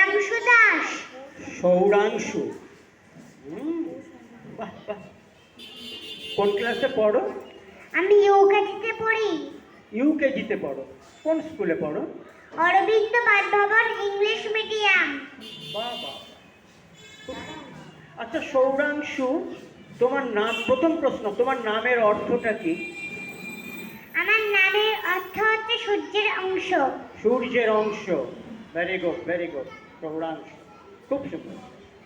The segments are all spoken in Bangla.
সৌরাংশু দাস। সৌরাংশু। কোন ক্লাসে পড়ো? আমি ইউকেজিতে পড়ি। ইউকেজিতে পড়ো। কোন স্কুলে পড়ো? অরবিন্দ বাসভবন ইংলিশ মিডিয়াম। বাহ আচ্ছা সৌরাংশু তোমার নাম প্রথম প্রশ্ন তোমার নামের অর্থটা কি? আমার নামের অর্থ হচ্ছে সূর্যের অংশ। সূর্যের অংশ। Very good very good Sourangshu খুব সুন্দর।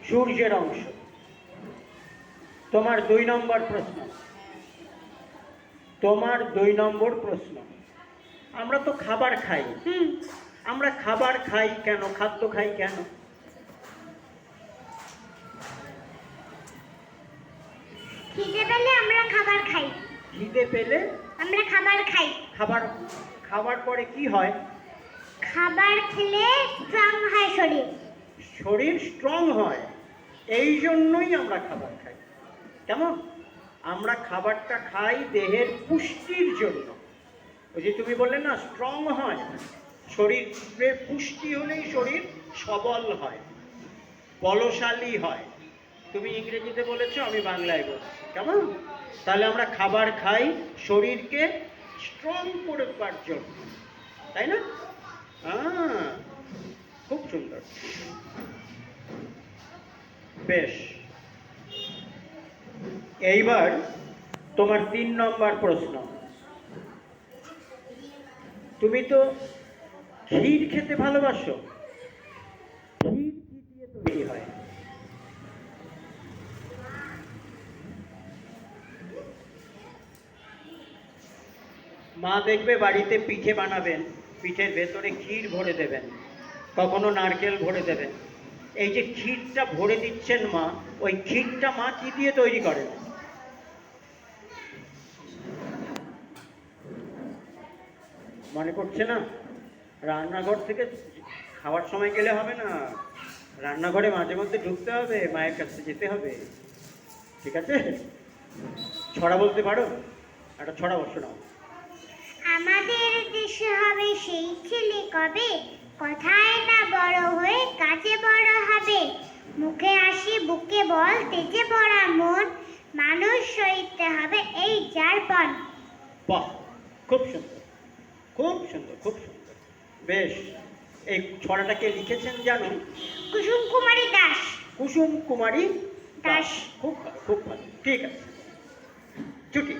সূর্যের অংশ। তোমার দুই নম্বর প্রশ্ন। তোমার দুই নম্বর প্রশ্ন। আমরা তো খাবার খাই। হুম আমরা খাবার খাই কেন? খাদ্য খাই কেন? খিদে পেলে আমরা খাবার খাই। খিদে পেলে? আমরা খাবার খাই। খাবার খাবার পরে কি হয়? খাবার খেলে শরীর স্ট্রং হয়, এই জন্যই আমরা খাবার খাই। কেমন? আমরা খাবারটা খাই দেহের পুষ্টির জন্য। ওই যে তুমি বললে না স্ট্রং হয়। শরীরের পুষ্টি হলেই শরীর সবল হয়, বলশালী হয়। তুমি ইংরেজিতে বলেছ, আমি বাংলায় বলছি। কেমন? তাহলে আমরা খাবার খাই শরীরকে স্ট্রং করবার জন্য। তাই না? খুব সুন্দর। বেশ। এইবার তোমার তিন নম্বর প্রশ্ন। তুমি তো ক্ষীর খেতে ভালোবাসো। ক্ষীর কি দিয়ে তৈরি হয়? মা দেখবে বাড়িতে পিঠে বানাবেন, পিঠের ভেতরে ক্ষীর ভরে দেবেন, কখনো নারকেল ভরে দেবেন। এই যে ক্ষীরটা ভরে দিচ্ছেন মা, ওই ক্ষীরটা মা কি দিয়ে তৈরি করেন? মনে করছে না? রান্নাঘর থেকে খাওয়ার সময় গেলে হবে না। রান্নাঘরে মাঝে মধ্যে ঢুকতে হবে, মায়ের কাছে যেতে হবে। ঠিক আছে? ছড়া বলতে পারো? একটা ছড়া বসো নাও। আমাদের দেশে হবে সেই ছেলে কবে? কথায় না বড় হয়ে কাজে বড় হবে। মুখে আসি বুকে বল তেজে পড়া মন। মানুষ সইতে হবে এই যার পণ বাহ খুব সুন্দর খুব সুন্দর খুব সুন্দর। বেশ এই ছড়াটা কে লিখেছেন জানো? কুসুম কুমারী দাস। কুসুম কুমারী দাস। খুব ভালো খুব ভালো। ঠিক আছে। ছুটি